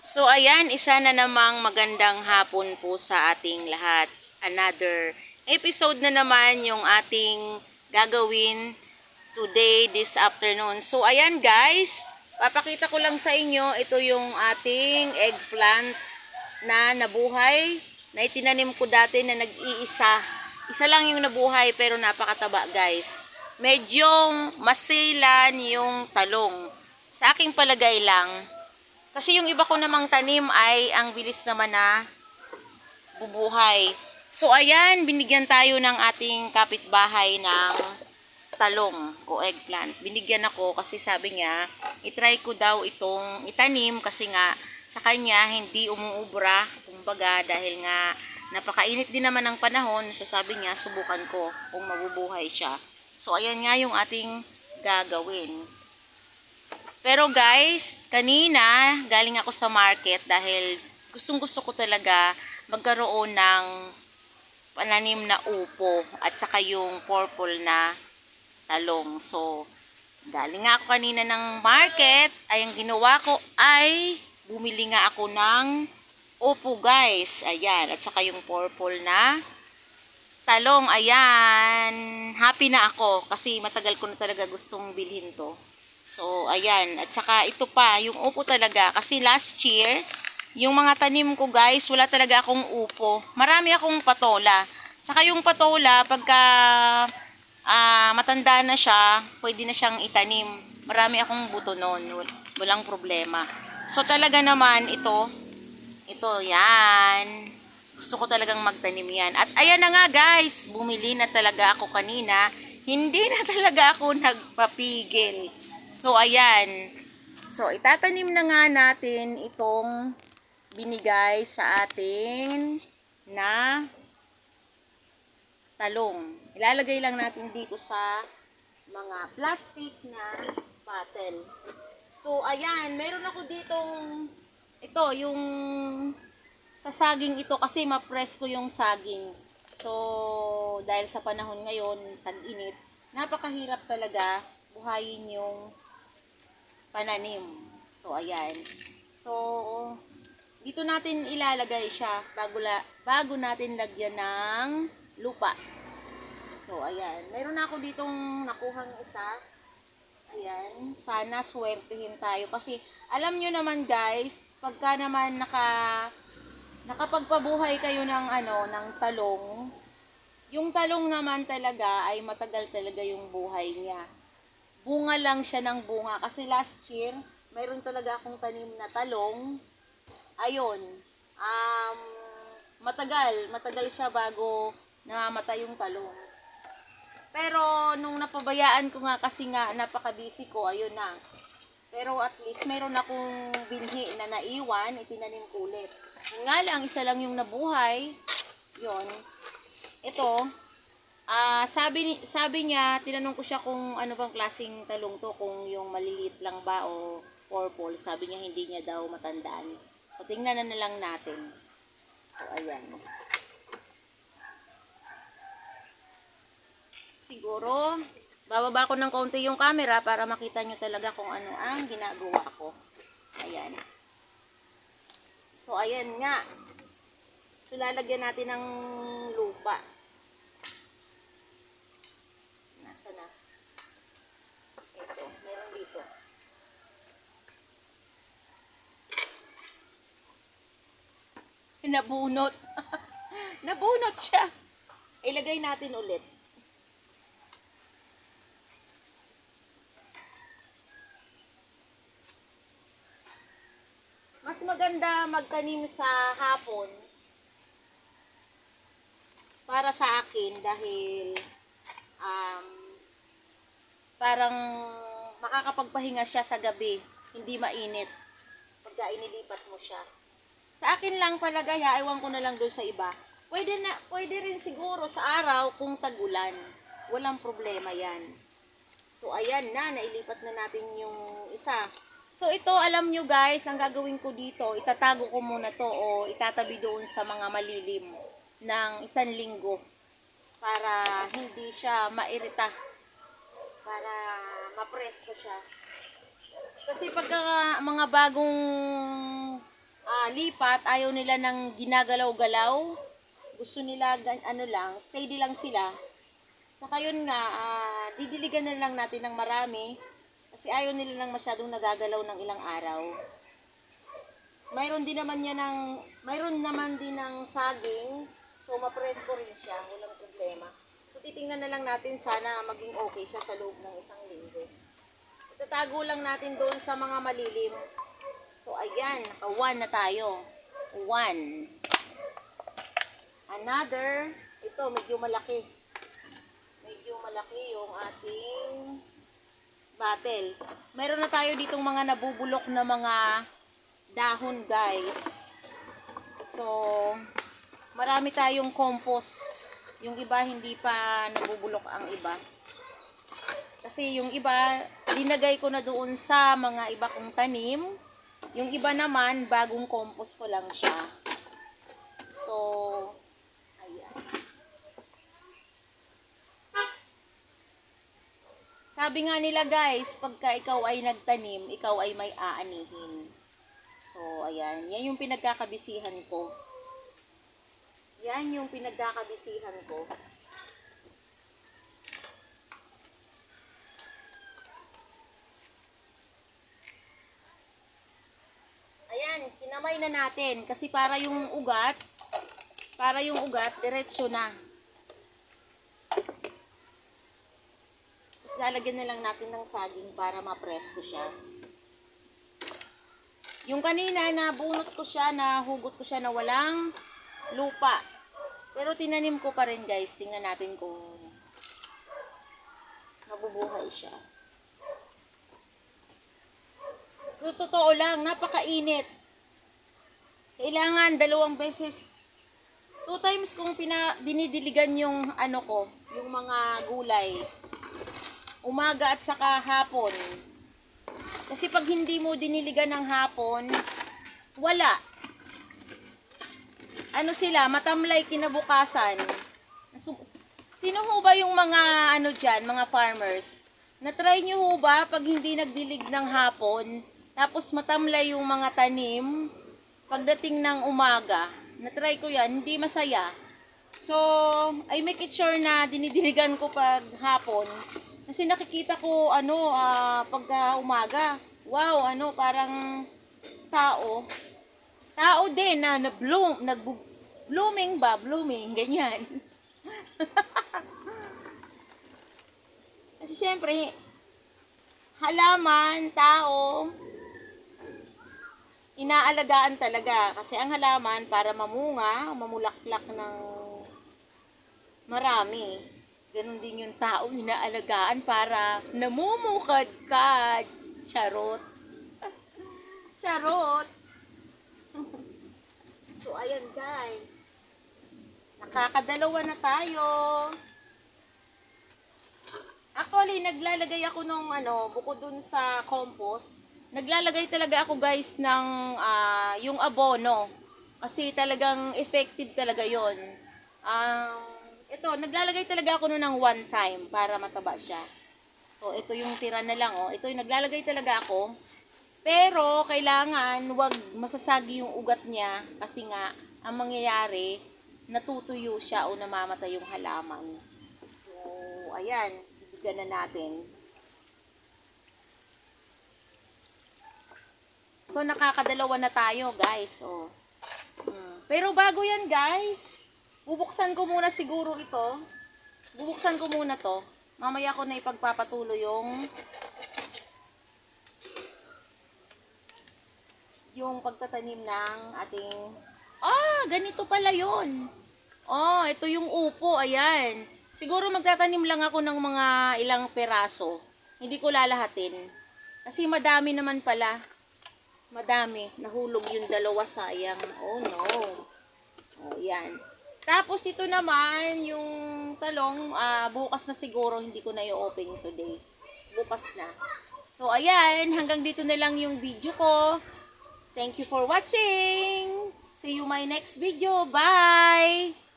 So ayan, isa na namang magandang hapon po sa ating lahat. Another episode na naman yung ating gagawin today, this afternoon. So ayan guys, papakita ko lang sa inyo, ito yung ating eggplant na nabuhay, na itinanim ko dati na nag-iisa. Isa lang yung nabuhay pero napakataba guys. Medyo masilan yung talong. Sa aking palagay lang, kasi yung iba ko namang tanim ay ang bilis naman na bubuhay. So ayan, binigyan tayo ng ating kapitbahay ng talong o eggplant. Binigyan ako kasi sabi niya, itry ko daw itong itanim kasi nga sa kanya hindi umuubra, kumbaga dahil nga napakainit din naman ng panahon, so sabi niya subukan ko kung mabubuhay siya. So ayan nga yung ating gagawin. Pero guys, kanina galing ako sa market dahil gustong gusto ko talaga magkaroon ng pananim na upo at saka yung purple na talong. So, galing ako kanina ng market, ay ang ginawa ko ay bumili nga ako ng upo guys. Ayan, at saka yung purple na talong. Ayan, happy na ako kasi matagal ko na talaga gustong bilhin to. So, ayan. At saka ito pa, yung upo talaga. Kasi last year, yung mga tanim ko guys, wala talaga akong upo. Marami akong patola. Saka yung patola, pagka ah, matanda na siya, pwede na siyang itanim. Marami akong buto noon. Wal- Walang problema. So, talaga naman ito, ito, yan. Gusto ko talagang magtanim yan. At ayan na nga guys, bumili na talaga ako kanina. Hindi na talaga ako nagpapigil. So, ayan. So, itatanim na nga natin itong binigay sa atin na talong. Ilalagay lang natin dito sa mga plastic na bottle. So, ayan. Meron ako ditong ito, yung sa saging ito kasi ma-press ko yung saging. So, dahil sa panahon ngayon, tag-init, napakahirap talaga buhayin yung pananim. So, ayan. So, dito natin ilalagay siya bago, la, bago natin lagyan ng lupa. So, ayan. Meron ako ditong nakuhang isa. Ayan. Sana swertihin tayo. Kasi, alam nyo naman guys, pagka naman naka, nakapagpabuhay kayo ng ano, ng talong, yung talong naman talaga ay matagal talaga yung buhay niya bunga lang siya ng bunga. Kasi last year, mayroon talaga akong tanim na talong. Ayun, um, matagal, matagal siya bago namamatay yung talong. Pero nung napabayaan ko nga kasi nga napaka-busy ko, ayun na. Pero at least mayroon akong binhi na naiwan, itinanim ko ulit. Nga lang, isa lang yung nabuhay. Yun. Ito, sabi sabi niya, tinanong ko siya kung ano bang klaseng talong to, kung yung maliliit lang ba o purple. Sabi niya hindi niya daw matandaan. So tingnan na, na lang natin. So ayan. Siguro bababa ko ng konti yung camera para makita niyo talaga kung ano ang ginagawa ko. Ayan. So ayan nga. So lalagyan natin ng lupa. Nasa na? Ito, meron dito. Nabunot. Nabunot siya. Ilagay natin ulit. Mas maganda magtanim sa hapon para sa akin dahil um, parang makakapagpahinga siya sa gabi, hindi mainit pagka inilipat mo siya. Sa akin lang palagaya, ewan ko na lang doon sa iba. Pwede, na, pwede rin siguro sa araw kung tagulan. Walang problema yan. So, ayan na, nailipat na natin yung isa. So, ito, alam nyo guys, ang gagawin ko dito, itatago ko muna to o itatabi doon sa mga malilim ng isang linggo para hindi siya mairita para ma-press ko siya kasi pagka mga bagong ah, lipat, ayaw nila ng ginagalaw-galaw. Gusto nila, ano lang, steady lang sila. Saka yun nga, ah, didiligan na lang natin ng marami. Kasi ayaw nila lang masyadong nagagalaw ng ilang araw. Mayroon din naman yan ng, mayroon naman din ng saging. So, mapress ko rin siya. Walang problema. So, titingnan na lang natin sana maging okay siya sa loob ng isang linggo. Itatago lang natin doon sa mga malilim. So, ayan. Naka-one na tayo. One. Another. Ito, medyo malaki. Medyo malaki yung ating battle. Meron na tayo ditong mga nabubulok na mga dahon, guys. So, marami tayong compost. Yung iba, hindi pa nabubulok ang iba. Kasi yung iba, linagay ko na doon sa mga iba kong tanim. Yung iba naman, bagong compost ko lang siya. So, ayan. Sabi nga nila guys, pagka ikaw ay nagtanim, ikaw ay may aanihin. So, ayan. Yan yung pinagkakabisihan ko. Yan yung pinagkakabisihan ko. Ayan, kinamay na natin. Kasi para yung ugat, para yung ugat, diretsyo na. Tapos lalagyan na lang natin ng saging para ma-presko siya. Yung kanina, nabunot ko siya, nahugot ko siya na walang lupa. Pero tinanim ko pa rin guys. Tingnan natin kung mabubuhay siya. So, totoo lang, napakainit. Kailangan dalawang beses, two times kung pina, dinidiligan yung ano ko, yung mga gulay. Umaga at saka hapon. Kasi pag hindi mo diniligan ng hapon, wala. Ano sila, matamlay kinabukasan. Sino ho ba yung mga ano dyan, mga farmers? Na-try nyo ho ba pag hindi nagdilig ng hapon, tapos matamlay yung mga tanim, pagdating ng umaga, na-try ko yan, hindi masaya. So, I make it sure na dinidiligan ko pag hapon. Kasi nakikita ko, ano, ah, pagka umaga, wow, ano, parang tao. Tao din na na-bloom, nag-blooming ba? Blooming, ganyan. Kasi syempre, halaman, tao, inaalagaan talaga. Kasi ang halaman, para mamunga, mamulaklak ng marami. Ganon din yung tao, inaalagaan para namumukadkad. Charot. Charot. so, ayan guys. Nakakadalawa na tayo. Actually, naglalagay ako nung ano, bukod dun sa compost, naglalagay talaga ako guys ng ah, yung abono. Kasi talagang effective talaga yon. Um, ito, naglalagay talaga ako nun ng one time para mataba siya. So, ito yung tira na lang, oh. Ito yung naglalagay talaga ako. Pero, kailangan wag masasagi yung ugat niya kasi nga, ang mangyayari, natutuyo siya o namamatay yung halaman. So, ayan, bibigyan na natin. So, nakakadalawa na tayo, guys. Oh. Hmm. Pero bago yan, guys, bubuksan ko muna siguro ito. Bubuksan ko muna to. Mamaya ko na ipagpapatuloy yung yung pagtatanim ng ating Ah, ganito pala yon. Oh, ito yung upo, ayan. Siguro magtatanim lang ako ng mga ilang peraso. Hindi ko lalahatin. Kasi madami naman pala. Madami. Nahulog yung dalawa, sayang. Oh, no. Oh, yan. Tapos ito naman, yung talong, ah, bukas na siguro, hindi ko na i-open today. Bukas na. So, ayan, hanggang dito na lang yung video ko. Thank you for watching. See you my next video. Bye!